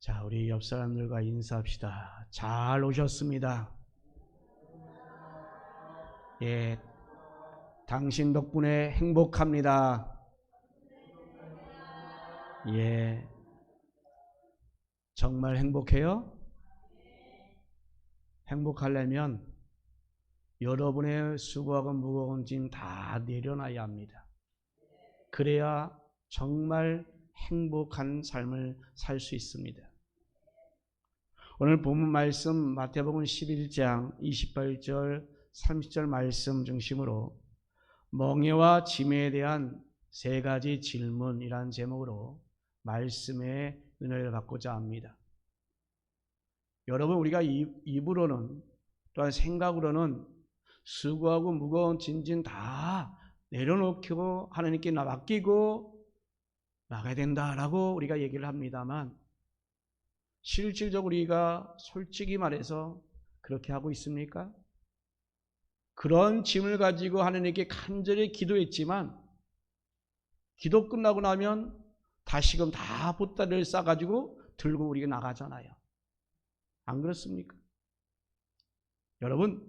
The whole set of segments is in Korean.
자, 우리 옆 사람들과 인사합시다. 잘 오셨습니다. 예, 당신 덕분에 행복합니다. 예, 정말 행복해요? 행복하려면 여러분의 수고하고 무거운 짐 다 내려놔야 합니다. 그래야 정말 행복한 삶을 살 수 있습니다. 오늘 본문 말씀 마태복음 11장 28절 30절 말씀 중심으로 멍에와 짐에 대한 세 가지 질문이란 제목으로 말씀의 은혜를 받고자 합니다. 여러분 우리가 입으로는 또한 생각으로는 수고하고 무거운 짐진 다 내려놓고 하나님께 맡기고 나가야 된다라고 우리가 얘기를 합니다만 실질적으로 우리가 솔직히 말해서 그렇게 하고 있습니까? 그런 짐을 가지고 하나님께 간절히 기도했지만 기도 끝나고 나면 다시금 다 보따리를 싸가지고 들고 우리가 나가잖아요. 안 그렇습니까? 여러분,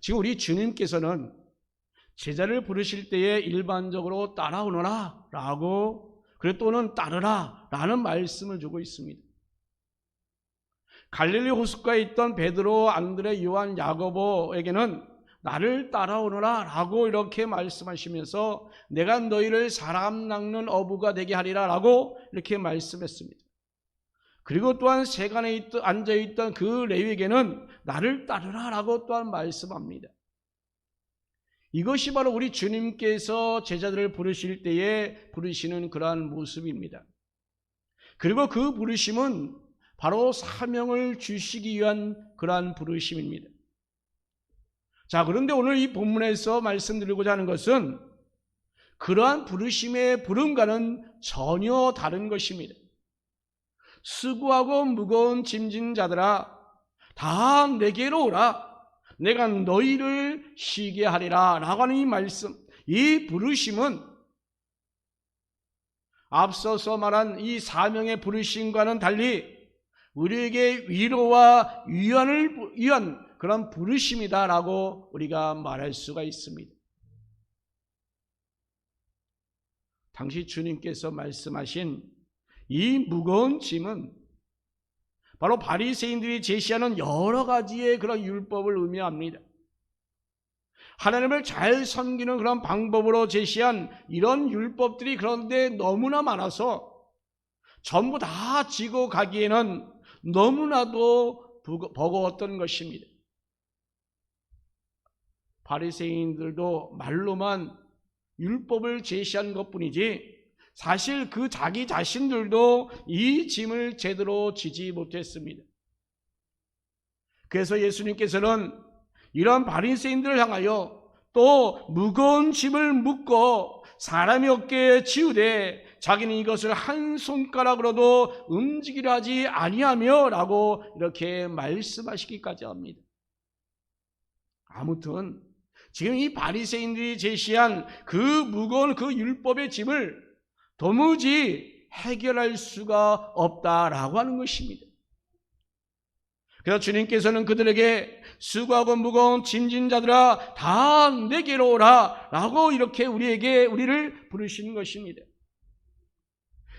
지금 우리 주님께서는 제자를 부르실 때에 일반적으로 따라오너라 라고 그래 또는 따르라 라는 말씀을 주고 있습니다. 갈릴리 호숫가에 있던 베드로, 안드레, 요한, 야고보에게는 나를 따라오너라 라고 이렇게 말씀하시면서 내가 너희를 사람 낚는 어부가 되게 하리라 라고 이렇게 말씀했습니다. 그리고 또한 세간에 앉아있던 그 레위에게는 나를 따르라 라고 또한 말씀합니다. 이것이 바로 우리 주님께서 제자들을 부르실 때에 부르시는 그러한 모습입니다. 그리고 그 부르심은 바로 사명을 주시기 위한 그러한 부르심입니다. 자, 그런데 오늘 이 본문에서 말씀드리고자 하는 것은 그러한 부르심의 부름과는 전혀 다른 것입니다. 수고하고 무거운 짐진 자들아, 다 내게로 오라. 내가 너희를 쉬게 하리라. 라고 하는 이 말씀, 이 부르심은 앞서서 말한 이 사명의 부르심과는 달리 우리에게 위로와 위안을 위한 그런 부르심이다라고 우리가 말할 수가 있습니다. 당시 주님께서 말씀하신 이 무거운 짐은 바로 바리새인들이 제시하는 여러 가지의 그런 율법을 의미합니다. 하나님을 잘 섬기는 그런 방법으로 제시한 이런 율법들이 그런데 너무나 많아서 전부 다 지고 가기에는 너무나도 버거웠던 것입니다. 바리새인들도 말로만 율법을 제시한 것뿐이지 사실 그 자기 자신들도 이 짐을 제대로 지지 못했습니다. 그래서 예수님께서는 이런 바리새인들을 향하여 또 무거운 짐을 묶고 사람이 어깨에 지우되 자기는 이것을 한 손가락으로도 움직이려 하지 아니하며 라고 이렇게 말씀하시기까지 합니다. 아무튼 지금 이 바리새인들이 제시한 그 무거운 그 율법의 짐을 도무지 해결할 수가 없다라고 하는 것입니다. 그래서 주님께서는 그들에게 수고하고 무거운 짐진 자들아 다 내게로 오라 라고 이렇게 우리에게 우리를 부르시는 것입니다.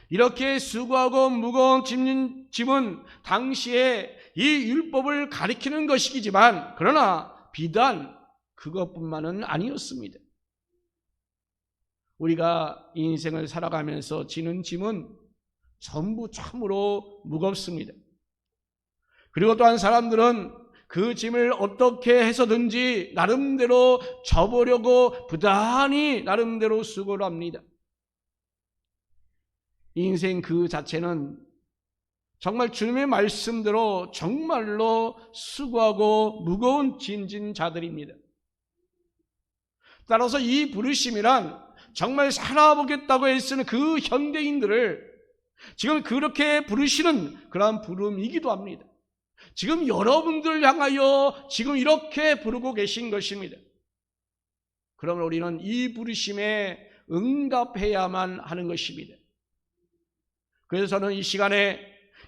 이렇게 수고하고 무거운 짐은 당시에 이 율법을 가리키는 것이지만 그러나 비단 그것뿐만은 아니었습니다. 우리가 인생을 살아가면서 지는 짐은 전부 참으로 무겁습니다. 그리고 또한 사람들은 그 짐을 어떻게 해서든지 나름대로 접으려고 부단히 나름대로 수고를 합니다. 인생 그 자체는 정말 주님의 말씀대로 정말로 수고하고 무거운 진진 자들입니다. 따라서 이 부르심이란 정말 살아보겠다고 애쓰는 그 현대인들을 지금 그렇게 부르시는 그러한 부름이기도 합니다. 지금 여러분들 향하여 지금 이렇게 부르고 계신 것입니다. 그러면 우리는 이 부르심에 응답해야만 하는 것입니다. 그래서 저는 이 시간에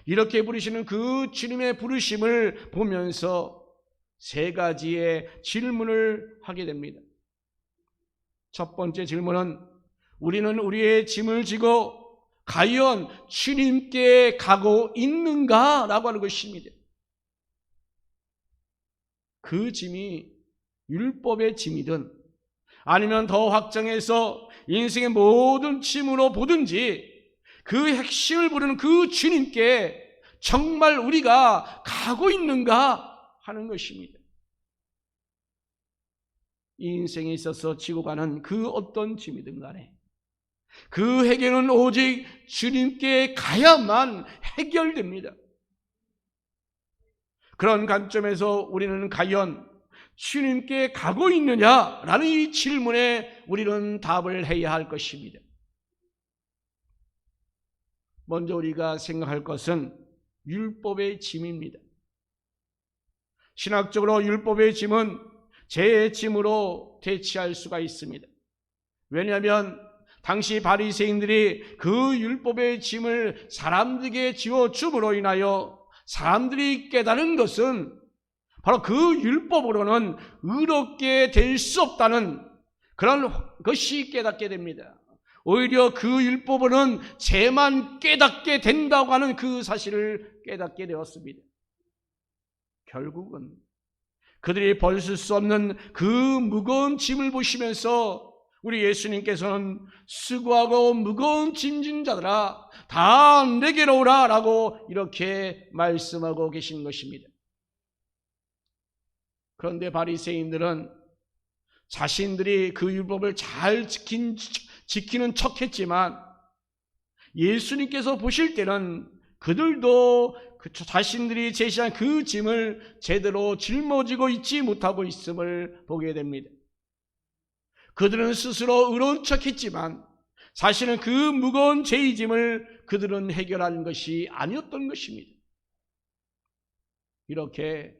이렇게 부르시는 그 주님의 부르심을 보면서 세 가지의 질문을 하게 됩니다. 첫 번째 질문은 우리는 우리의 짐을 지고 과연 주님께 가고 있는가? 라고 하는 것입니다. 그 짐이 율법의 짐이든 아니면 더 확장해서 인생의 모든 짐으로 보든지 그 핵심을 부르는 그 주님께 정말 우리가 가고 있는가 하는 것입니다. 이 인생에 있어서 지고 가는 그 어떤 짐이든 간에 그 해결은 오직 주님께 가야만 해결됩니다. 그런 관점에서 우리는 과연 주님께 가고 있느냐라는 이 질문에 우리는 답을 해야 할 것입니다. 먼저 우리가 생각할 것은 율법의 짐입니다. 신학적으로 율법의 짐은 제 짐으로 대치할 수가 있습니다. 왜냐하면 당시 바리새인들이 그 율법의 짐을 사람들에게 지워 줌으로 인하여 사람들이 깨달은 것은 바로 그 율법으로는 의롭게 될 수 없다는 그런 것이 깨닫게 됩니다. 오히려 그 율법으로는 죄만 깨닫게 된다고 하는 그 사실을 깨닫게 되었습니다. 결국은 그들이 벌쓸 수 없는 그 무거운 짐을 보시면서 우리 예수님께서는 수고하고 무거운 짐진 자들아 다 내게로 오라 라고 이렇게 말씀하고 계신 것입니다. 그런데 바리새인들은 자신들이 그 율법을 잘 지킨, 지키는 척 했지만 예수님께서 보실 때는 그들도 그 자신들이 제시한 그 짐을 제대로 짊어지고 있지 못하고 있음을 보게 됩니다. 그들은 스스로 의로운 척 했지만 사실은 그 무거운 죄의 짐을 그들은 해결한 것이 아니었던 것입니다. 이렇게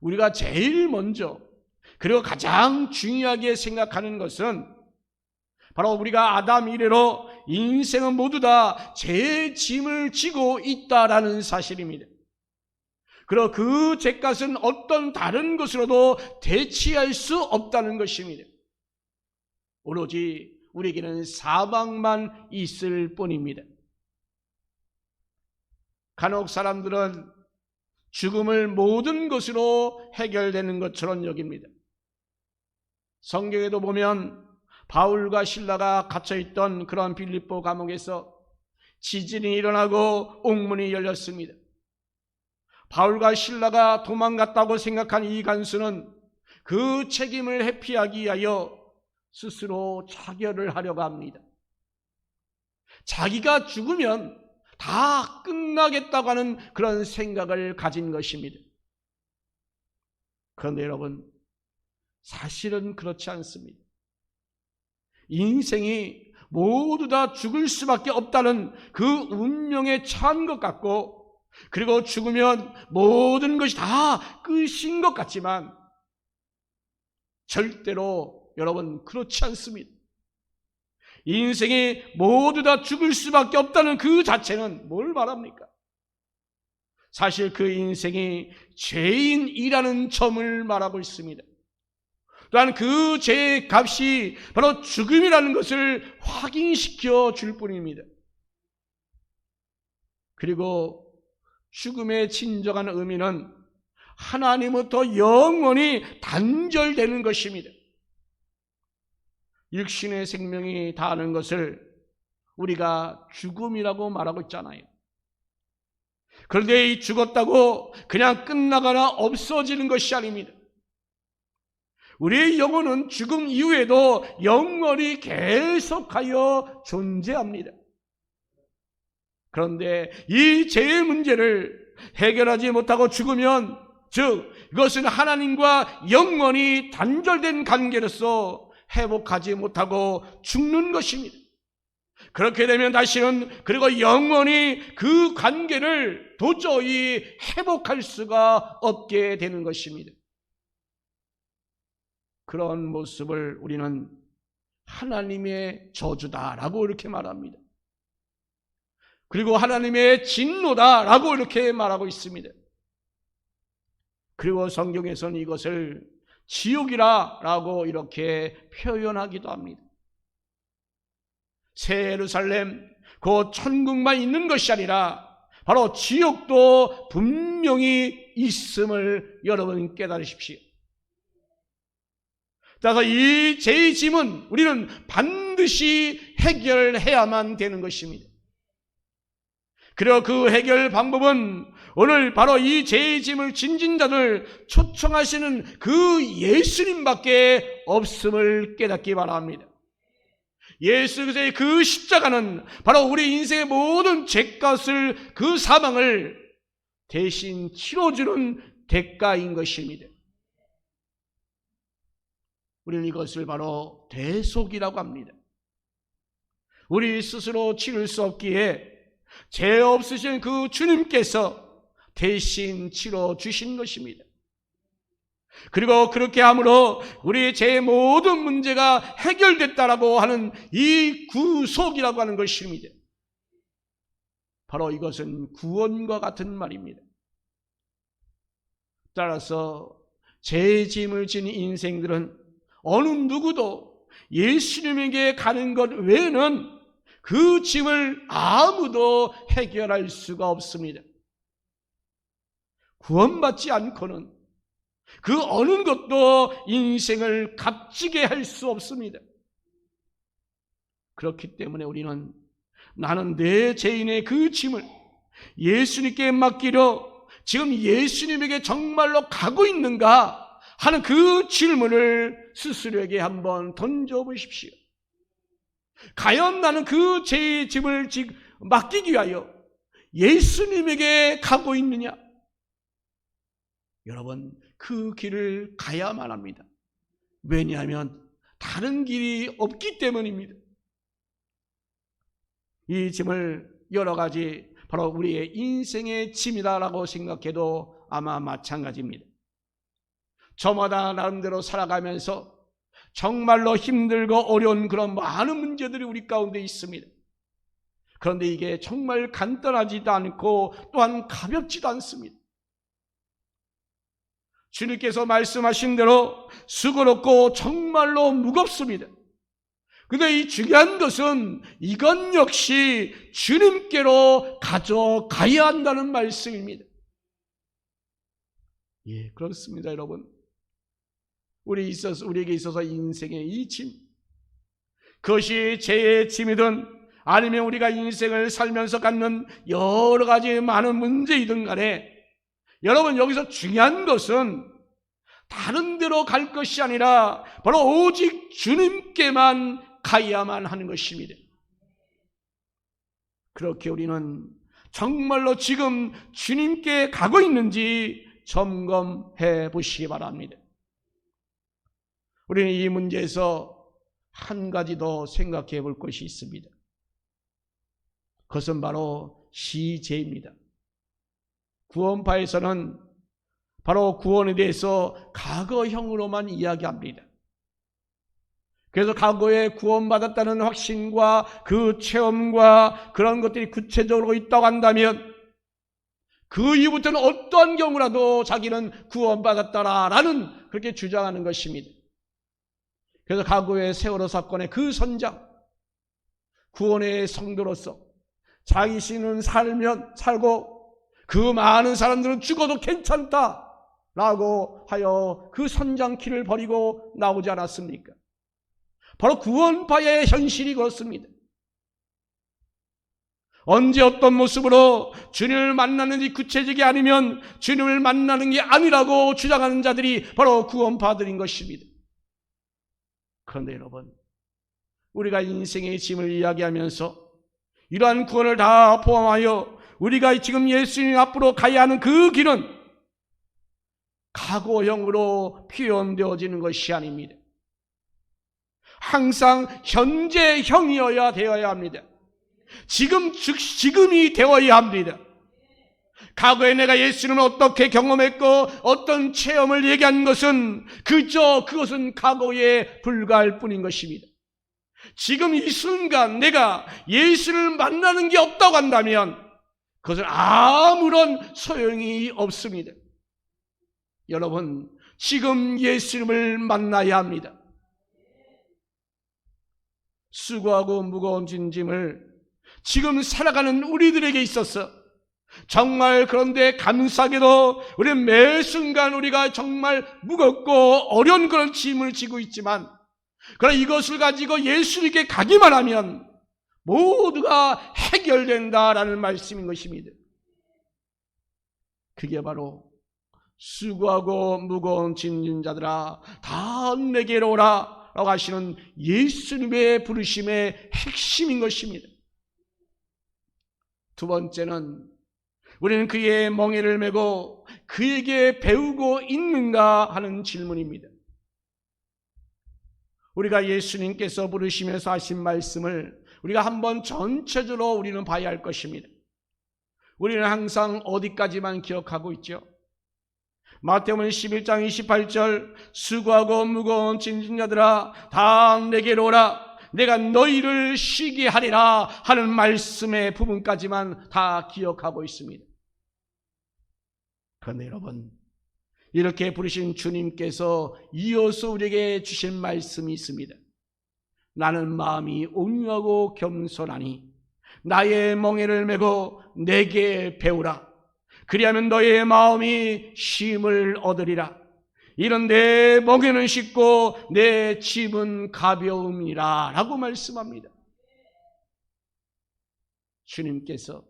우리가 제일 먼저 그리고 가장 중요하게 생각하는 것은 바로 우리가 아담 이래로 인생은 모두 다제 짐을 지고 있다라는 사실입니다. 그리고 그 죄값은 어떤 다른 것으로도 대치할 수 없다는 것입니다. 오로지 우리에게는 사망만 있을 뿐입니다. 간혹 사람들은 죽음을 모든 것으로 해결되는 것처럼 여깁니다. 성경에도 보면 바울과 신라가 갇혀있던 그런 빌립보 감옥에서 지진이 일어나고 옥문이 열렸습니다. 바울과 신라가 도망갔다고 생각한 이 간수는 그 책임을 회피하기 위하여 스스로 자결을 하려고 합니다. 자기가 죽으면 다 끝나겠다고 하는 그런 생각을 가진 것입니다. 그런데 여러분, 사실은 그렇지 않습니다. 인생이 모두 다 죽을 수밖에 없다는 그 운명에 처한 것 같고, 그리고 죽으면 모든 것이 다 끝인 것 같지만, 절대로 여러분 그렇지 않습니다. 인생이 모두 다 죽을 수밖에 없다는 그 자체는 뭘 말합니까? 사실 그 인생이 죄인이라는 점을 말하고 있습니다. 또한 그 죄의 값이 바로 죽음이라는 것을 확인시켜 줄 뿐입니다. 그리고 죽음의 진정한 의미는 하나님부터 영원히 단절되는 것입니다. 육신의 생명이 다하는 것을 우리가 죽음이라고 말하고 있잖아요. 그런데 이 죽었다고 그냥 끝나거나 없어지는 것이 아닙니다. 우리의 영혼은 죽음 이후에도 영원히 계속하여 존재합니다. 그런데 이 죄의 문제를 해결하지 못하고 죽으면 즉 이것은 하나님과 영원히 단절된 관계로서 회복하지 못하고 죽는 것입니다. 그렇게 되면 다시는 그리고 영원히 그 관계를 도저히 회복할 수가 없게 되는 것입니다. 그런 모습을 우리는 하나님의 저주다라고 이렇게 말합니다. 그리고 하나님의 진노다라고 이렇게 말하고 있습니다. 그리고 성경에서는 이것을 지옥이라라고 이렇게 표현하기도 합니다. 새 예루살렘, 그 천국만 있는 것이 아니라 바로 지옥도 분명히 있음을 여러분 깨달으십시오. 따라서 이 죄의 짐은 우리는 반드시 해결해야만 되는 것입니다. 그리고 그 해결 방법은 오늘 바로 이 죄의 짐을 진진 자들 초청하시는 그 예수님밖에 없음을 깨닫기 바랍니다. 예수 그리스도의 그 십자가는 바로 우리 인생의 모든 죄값을 그 사망을 대신 치러주는 대가인 것입니다. 우리는 이것을 바로 대속이라고 합니다. 우리 스스로 치를 수 없기에 죄 없으신 그 주님께서 대신 치러 주신 것입니다. 그리고 그렇게 함으로 우리의 죄의 모든 문제가 해결됐다라고 하는 이 구속이라고 하는 것입니다. 바로 이것은 구원과 같은 말입니다. 따라서 죄의 짐을 진 인생들은 어느 누구도 예수님에게 가는 것 외에는 그 짐을 아무도 해결할 수가 없습니다. 구원받지 않고는 그 어느 것도 인생을 값지게 할 수 없습니다. 그렇기 때문에 우리는 나는 내 죄인의 그 짐을 예수님께 맡기려 지금 예수님에게 정말로 가고 있는가 하는 그 질문을 스스로에게 한번 던져보십시오. 과연 나는 그 죄의 짐을 맡기기 위하여 예수님에게 가고 있느냐? 여러분, 그 길을 가야만 합니다. 왜냐하면 다른 길이 없기 때문입니다. 이 짐을 여러 가지 바로 우리의 인생의 짐이다라고 생각해도 아마 마찬가지입니다. 저마다 나름대로 살아가면서 정말로 힘들고 어려운 그런 많은 문제들이 우리 가운데 있습니다. 그런데 이게 정말 간단하지도 않고 또한 가볍지도 않습니다. 주님께서 말씀하신 대로 수고롭고 정말로 무겁습니다. 근데 이 중요한 것은 이건 역시 주님께로 가져가야 한다는 말씀입니다. 예, 그렇습니다, 여러분. 우리 있어서 우리에게 있어서 인생의 이 짐, 그것이 죄의 짐이든 아니면 우리가 인생을 살면서 갖는 여러 가지 많은 문제이든 간에 여러분 여기서 중요한 것은 다른 데로 갈 것이 아니라 바로 오직 주님께만 가야만 하는 것입니다. 그렇게 우리는 정말로 지금 주님께 가고 있는지 점검해 보시기 바랍니다. 우리는 이 문제에서 한 가지 더 생각해 볼 것이 있습니다. 그것은 바로 시제입니다. 구원파에서는 바로 구원에 대해서 과거형으로만 이야기합니다. 그래서 과거에 구원받았다는 확신과 그 체험과 그런 것들이 구체적으로 있다고 한다면 그 이후부터는 어떠한 경우라도 자기는 구원받았다라는 그렇게 주장하는 것입니다. 그래서 과거의 세월호 사건의 그 선장, 구원의 성도로서 자기 신은 살면 살고 그 많은 사람들은 죽어도 괜찮다. 라고 하여 그 선장키를 버리고 나오지 않았습니까? 바로 구원파의 현실이 그렇습니다. 언제 어떤 모습으로 주님을 만나는지 구체적이 아니면 주님을 만나는 게 아니라고 주장하는 자들이 바로 구원파들인 것입니다. 그런데 여러분, 우리가 인생의 짐을 이야기하면서 이러한 구원을 다 포함하여 우리가 지금 예수님 앞으로 가야 하는 그 길은 과거형으로 표현되어지는 것이 아닙니다. 항상 현재형이어야 되어야 합니다. 지금 즉 지금이 되어야 합니다. 과거에 내가 예수님을 어떻게 경험했고 어떤 체험을 얘기한 것은 그저 그것은 과거에 불과할 뿐인 것입니다. 지금 이 순간 내가 예수를 만나는 게 없다고 한다면 그것은 아무런 소용이 없습니다. 여러분, 지금 예수님을 만나야 합니다. 수고하고 무거운 진짐을 지금 살아가는 우리들에게 있어서 정말 그런데 감사하게도 우리는 매 순간 우리가 정말 무겁고 어려운 그런 짐을 지고 있지만 그러나 이것을 가지고 예수님께 가기만 하면 모두가 해결된다라는 말씀인 것입니다. 그게 바로 수고하고 무거운 짐진 자들아 다 내게로 오라 라고 하시는 예수님의 부르심의 핵심인 것입니다. 두 번째는 우리는 그의 멍에를 메고 그에게 배우고 있는가 하는 질문입니다. 우리가 예수님께서 부르시면서 하신 말씀을 우리가 한번 전체적으로 우리는 봐야 할 것입니다. 우리는 항상 어디까지만 기억하고 있죠? 마태복음 11장 28절 수고하고 무거운 진진자들아 다 내게로 오라 내가 너희를 쉬게 하리라 하는 말씀의 부분까지만 다 기억하고 있습니다. 그런데 여러분 이렇게 부르신 주님께서 이어서 우리에게 주신 말씀이 있습니다. 나는 마음이 온유하고 겸손하니 나의 멍에를 메고 내게 배우라. 그리하면 너의 마음이 쉼을 얻으리라. 이런 내 멍에는 쉽고 내 짐은 가벼움이라 라고 말씀합니다. 주님께서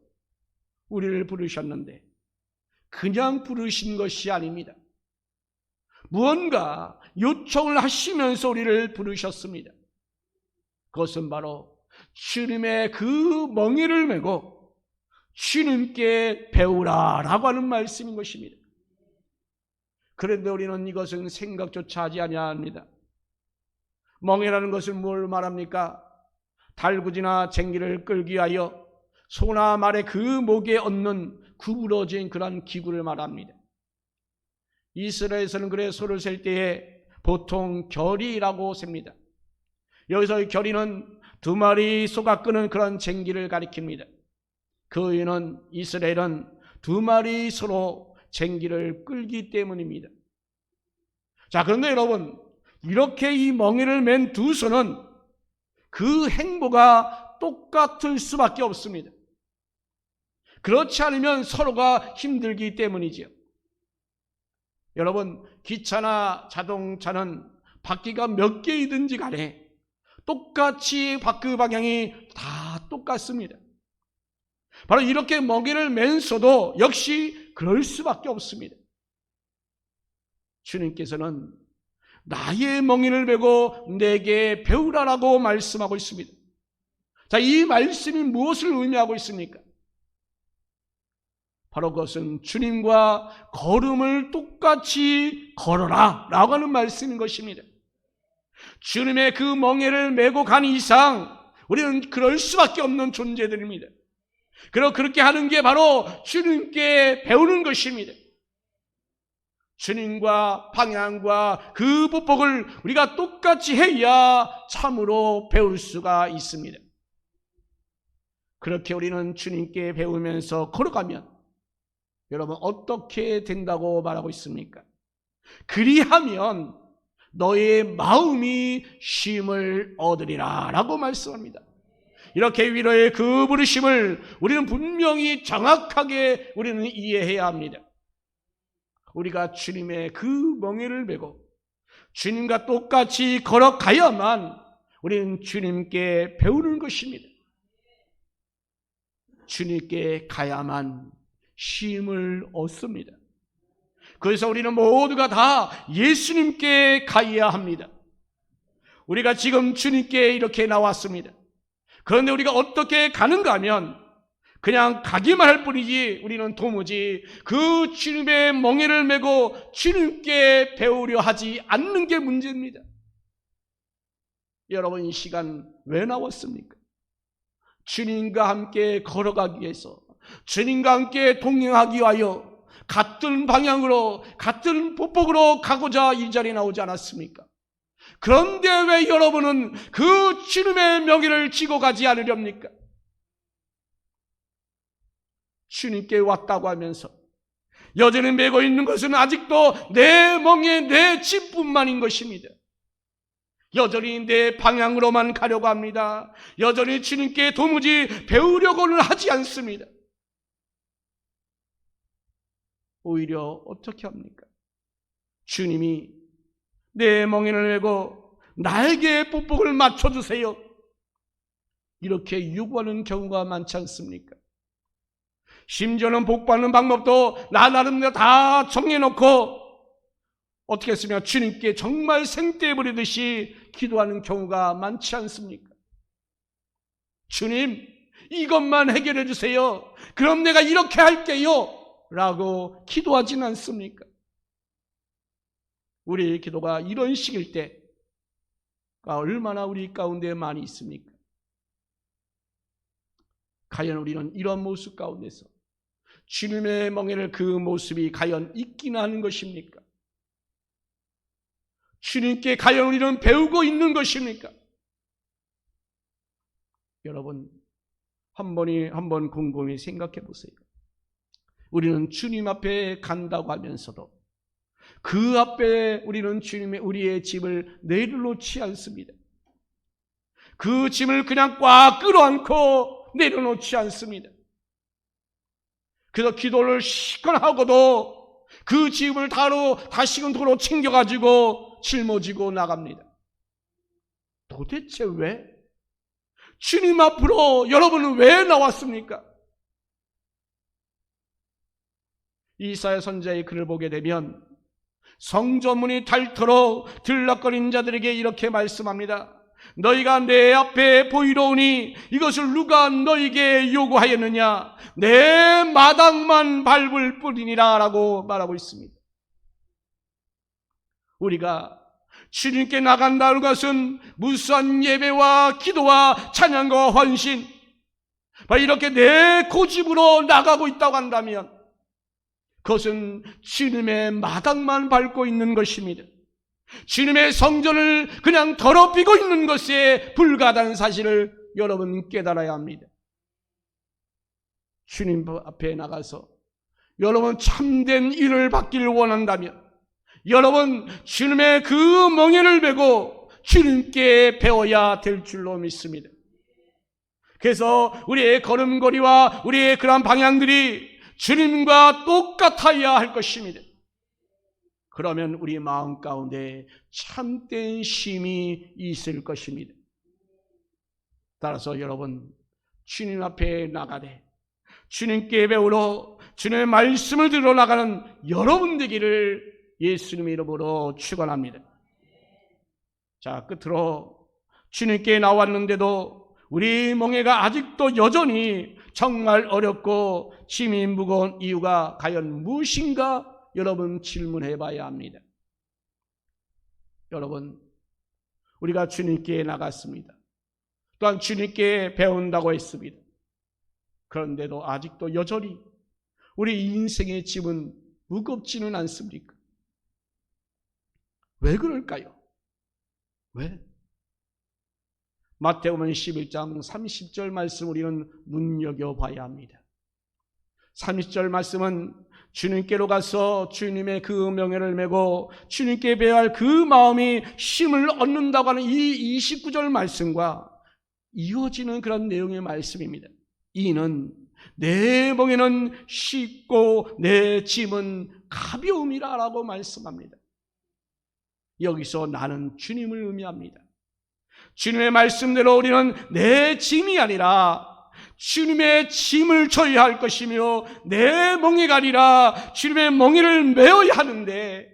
우리를 부르셨는데 그냥 부르신 것이 아닙니다. 무언가 요청을 하시면서 우리를 부르셨습니다. 그것은 바로 주님의 그 멍에를 메고 주님께 배우라라고 하는 말씀인 것입니다. 그런데 우리는 이것은 생각조차 하지 아니합니다. 멍에라는 것은 뭘 말합니까? 달구지나 쟁기를 끌기 위하여 소나 말의 그 목에 얻는 구부러진 그런 기구를 말합니다. 이스라엘에서는 그래 소를 셀 때에 보통 결이라고 셉니다. 여기서 이 결이는 두 마리 소가 끄는 그런 쟁기를 가리킵니다. 그 이유는 이스라엘은 두 마리 소로 쟁기를 끌기 때문입니다. 자, 그런데 여러분, 이렇게 이 멍에를 맨두 소는 그 행보가 똑같을 수밖에 없습니다. 그렇지 않으면 서로가 힘들기 때문이지요. 여러분, 기차나 자동차는 바퀴가 몇 개이든지 간에 똑같이 바퀴 방향이 다 똑같습니다. 바로 이렇게 먹이를 맨서도 역시 그럴 수밖에 없습니다. 주님께서는 나의 멍인을 베고 내게 배우라라고 말씀하고 있습니다. 자, 이 말씀이 무엇을 의미하고 있습니까? 바로 그것은 주님과 걸음을 똑같이 걸어라 라고 하는 말씀인 것입니다. 주님의 그 멍에를 메고 간 이상 우리는 그럴 수밖에 없는 존재들입니다. 그리고 그렇게 하는 게 바로 주님께 배우는 것입니다. 주님과 방향과 그 보복을 우리가 똑같이 해야 참으로 배울 수가 있습니다. 그렇게 우리는 주님께 배우면서 걸어가면 여러분 어떻게 된다고 말하고 있습니까? 그리하면 너의 마음이 쉼을 얻으리라 라고 말씀합니다. 이렇게 위로의 그 부르심을 우리는 분명히 정확하게 우리는 이해해야 합니다. 우리가 주님의 그 멍에를 메고 주님과 똑같이 걸어가야만 우리는 주님께 배우는 것입니다. 주님께 가야만 쉼을 얻습니다. 그래서 우리는 모두가 다 예수님께 가야 합니다. 우리가 지금 주님께 이렇게 나왔습니다. 그런데 우리가 어떻게 가는가 하면 그냥 가기만 할 뿐이지 우리는 도무지 그 주님의 멍에를 메고 주님께 배우려 하지 않는 게 문제입니다. 여러분 이 시간 왜 나왔습니까? 주님과 함께 걸어가기 위해서 주님과 함께 동행하기 위하여 같은 방향으로 같은 보복으로 가고자 이 자리에 나오지 않았습니까? 그런데 왜 여러분은 그 주님의 명예를 지고 가지 않으렵니까? 주님께 왔다고 하면서 여전히 메고 있는 것은 아직도 내 멍에 내 집뿐만인 것입니다. 여전히 내 방향으로만 가려고 합니다. 여전히 주님께 도무지 배우려고는 하지 않습니다. 오히려 어떻게 합니까? 주님이 내 멍에를 메고 나에게 뽀뽀를 맞춰주세요. 이렇게 요구하는 경우가 많지 않습니까? 심지어는 복받는 방법도 나 나름대로 다 정해놓고 어떻게 했으면 주님께 정말 생떼 버리듯이 기도하는 경우가 많지 않습니까? 주님, 이것만 해결해 주세요. 그럼 내가 이렇게 할게요. 라고 기도하진 않습니까? 우리의 기도가 이런 식일 때가 얼마나 우리 가운데 많이 있습니까? 과연 우리는 이런 모습 가운데서 주님의 멍에를 그 모습이 과연 있기나 하는 것입니까? 주님께 과연 우리는 배우고 있는 것입니까? 여러분, 한 번이 한 번 곰곰이 생각해 보세요. 우리는 주님 앞에 간다고 하면서도 그 앞에 우리는 주님의 우리의 짐을 내려놓지 않습니다. 그 짐을 그냥 꽉 끌어안고 내려놓지 않습니다. 그래서 기도를 시건 하고도 그 짐을 다로 다시금 도로 챙겨가지고 짊어지고 나갑니다. 도대체 왜? 주님 앞으로 여러분은 왜 나왔습니까? 이사야 선자의 글을 보게 되면 성전문이 닳도록 들락거리는 자들에게 이렇게 말씀합니다. 너희가 내 앞에 보이러 오니 이것을 누가 너희에게 요구하였느냐? 내 마당만 밟을 뿐이니라 라고 말하고 있습니다. 우리가 주님께 나간다는 것은 무수한 예배와 기도와 찬양과 헌신, 이렇게 내 고집으로 나가고 있다고 한다면 그것은 주님의 마당만 밟고 있는 것입니다. 주님의 성전을 그냥 더럽히고 있는 것에 불과하다는 사실을 여러분 깨달아야 합니다. 주님 앞에 나가서 여러분 참된 일을 받기를 원한다면 여러분 주님의 그 멍에를 메고 주님께 배워야 될 줄로 믿습니다. 그래서 우리의 걸음걸이와 우리의 그런 방향들이 주님과 똑같아야 할 것입니다. 그러면 우리 마음 가운데 참된 쉼이 있을 것입니다. 따라서 여러분, 주님 앞에 나가되, 주님께 배우러 주님의 말씀을 들어 나가는 여러분 되기를 예수님 이름으로 축원합니다. 자, 끝으로 주님께 나왔는데도 우리 멍해가 아직도 여전히 정말 어렵고 짐이 무거운 이유가 과연 무엇인가 여러분 질문해 봐야 합니다. 여러분, 우리가 주님께 나갔습니다. 또한 주님께 배운다고 했습니다. 그런데도 아직도 여전히 우리 인생의 짐은 무겁지는 않습니까? 왜 그럴까요? 왜? 마태복음 11장 30절 말씀 우리는 눈여겨봐야 합니다. 30절 말씀은 주님께로 가서 주님의 그 명예를 메고 주님께 배할 그 마음이 힘을 얻는다고 하는 이 29절 말씀과 이어지는 그런 내용의 말씀입니다. 이는 내 멍에는 쉽고 내 짐은 가벼움이라라고 말씀합니다. 여기서 나는 주님을 의미합니다. 주님의 말씀대로 우리는 내 짐이 아니라 주님의 짐을 져야 할 것이며 내 멍에가 아니라 주님의 멍에를 메어야 하는데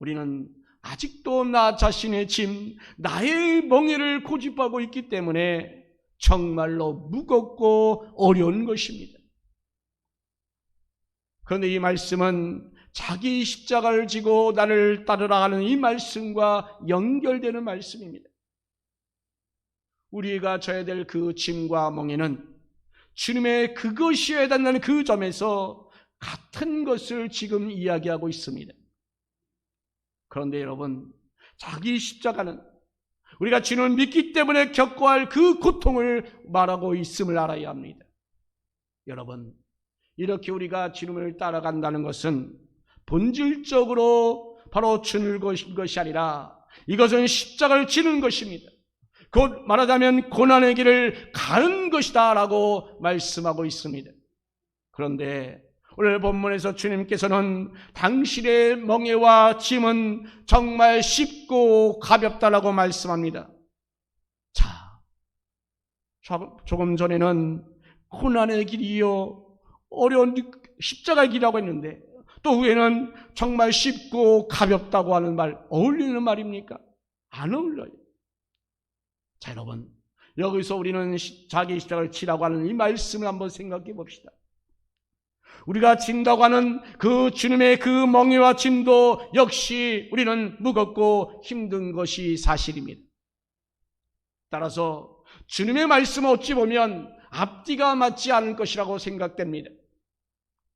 우리는 아직도 나 자신의 짐, 나의 멍에를 고집하고 있기 때문에 정말로 무겁고 어려운 것입니다. 그런데 이 말씀은 자기 십자가를 지고 나를 따르라 하는 이 말씀과 연결되는 말씀입니다. 우리가 져야 될 그 짐과 멍에는 주님의 그것이어야 된다는 그 점에서 같은 것을 지금 이야기하고 있습니다. 그런데 여러분, 자기 십자가는 우리가 주님을 믿기 때문에 겪어야 할그 고통을 말하고 있음을 알아야 합니다. 여러분, 이렇게 우리가 주님을 따라간다는 것은 본질적으로 바로 주는 것이 아니라 이것은 십자가를 지는 것입니다. 곧 말하자면 고난의 길을 가는 것이다 라고 말씀하고 있습니다. 그런데 오늘 본문에서 주님께서는 당신의 멍에와 짐은 정말 쉽고 가볍다라고 말씀합니다. 자, 조금 전에는 고난의 길이요, 어려운 십자가의 길이라고 했는데 또 후에는 정말 쉽고 가볍다고 하는 말 어울리는 말입니까? 안 어울려요. 자, 여러분. 여기서 우리는 자기 십자가를 치라고 하는 이 말씀을 한번 생각해 봅시다. 우리가 진다고 하는 그 주님의 그 멍에와 짐도 역시 우리는 무겁고 힘든 것이 사실입니다. 따라서 주님의 말씀을 어찌 보면 앞뒤가 맞지 않을 것이라고 생각됩니다.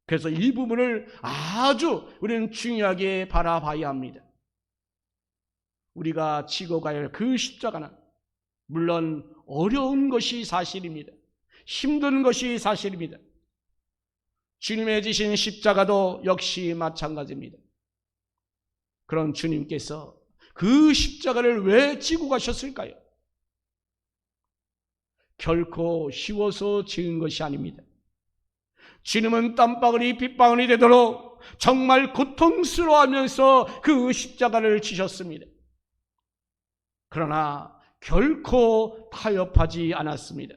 그래서 이 부분을 아주 우리는 중요하게 바라봐야 합니다. 우리가 지고 가야 할 그 십자가는 물론 어려운 것이 사실입니다. 힘든 것이 사실입니다. 주님의 지신 십자가도 역시 마찬가지입니다. 그럼 주님께서 그 십자가를 왜 지고 가셨을까요? 결코 쉬워서 지은 것이 아닙니다. 주님은 땀방울이 빗방울이 되도록 정말 고통스러워하면서 그 십자가를 지셨습니다. 그러나 결코 타협하지 않았습니다.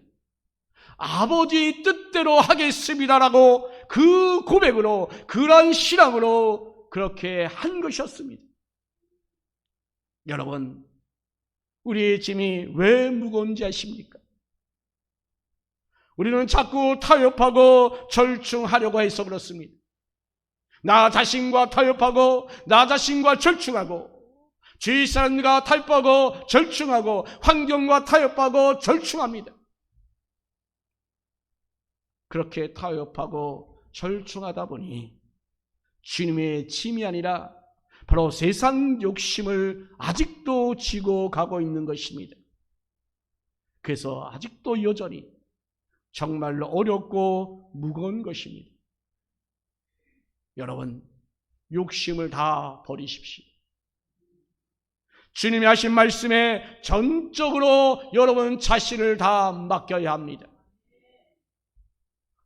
아버지 뜻대로 하겠습니다라고 그 고백으로 그러한 신앙으로 그렇게 한 것이었습니다. 여러분, 우리의 짐이 왜 무거운지 아십니까? 우리는 자꾸 타협하고 절충하려고 해서 그렇습니다. 나 자신과 타협하고 나 자신과 절충하고 주위 사람과 타협하고 절충하고 환경과 타협하고 절충합니다. 그렇게 타협하고 절충하다 보니 주님의 짐이 아니라 바로 세상 욕심을 아직도 지고 가고 있는 것입니다. 그래서 아직도 여전히 정말로 어렵고 무거운 것입니다. 여러분, 욕심을 다 버리십시오. 주님이 하신 말씀에 전적으로 여러분 자신을 다 맡겨야 합니다.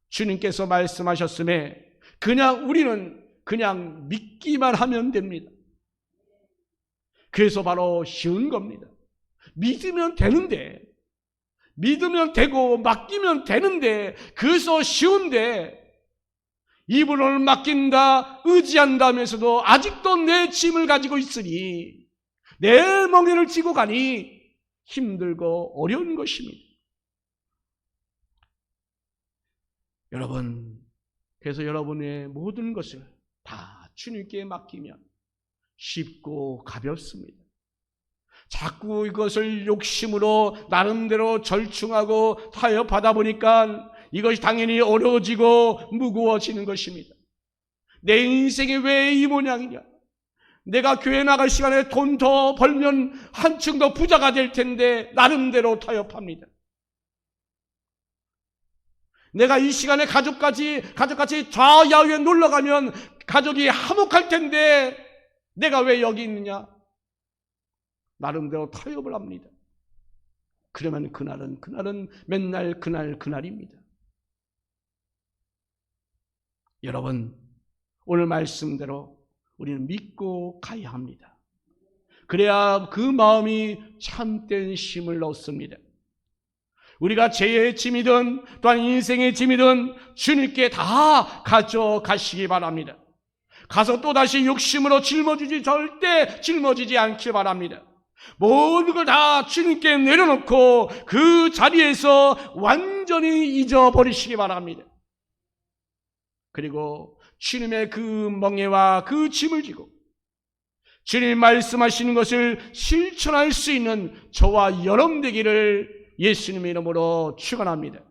주님께서 말씀하셨음에 그냥 우리는 그냥 믿기만 하면 됩니다. 그래서 바로 쉬운 겁니다. 믿으면 되는데, 믿으면 되고 맡기면 되는데, 그래서 쉬운데, 이분을 맡긴다, 의지한다면서도 아직도 내 짐을 가지고 있으니, 내 멍에를 쥐고 가니 힘들고 어려운 것입니다. 여러분, 그래서 여러분의 모든 것을 다 주님께 맡기면 쉽고 가볍습니다. 자꾸 이것을 욕심으로 나름대로 절충하고 타협하다 보니까 이것이 당연히 어려워지고 무거워지는 것입니다. 내 인생이 왜 이 모양이냐? 내가 교회 나갈 시간에 돈 더 벌면 한층 더 부자가 될 텐데 나름대로 타협합니다. 내가 이 시간에 가족까지, 가족같이 좌야후에 놀러 가면 가족이 화목할 텐데 내가 왜 여기 있느냐? 나름대로 타협을 합니다. 그러면 그날은, 그날은 맨날 그날, 그날입니다. 여러분, 오늘 말씀대로 우리는 믿고 가야 합니다. 그래야 그 마음이 참된 힘을 얻습니다. 우리가 죄의 짐이든 또한 인생의 짐이든 주님께 다 가져가시기 바랍니다. 가서 또다시 욕심으로 짊어지지 절대 짊어지지 않기 바랍니다. 모든 걸 다 주님께 내려놓고 그 자리에서 완전히 잊어버리시기 바랍니다. 그리고 주님의 그 멍에와 그 짐을 지고 주님 말씀하시는 것을 실천할 수 있는 저와 여러분 되기를 예수님의 이름으로 축원합니다.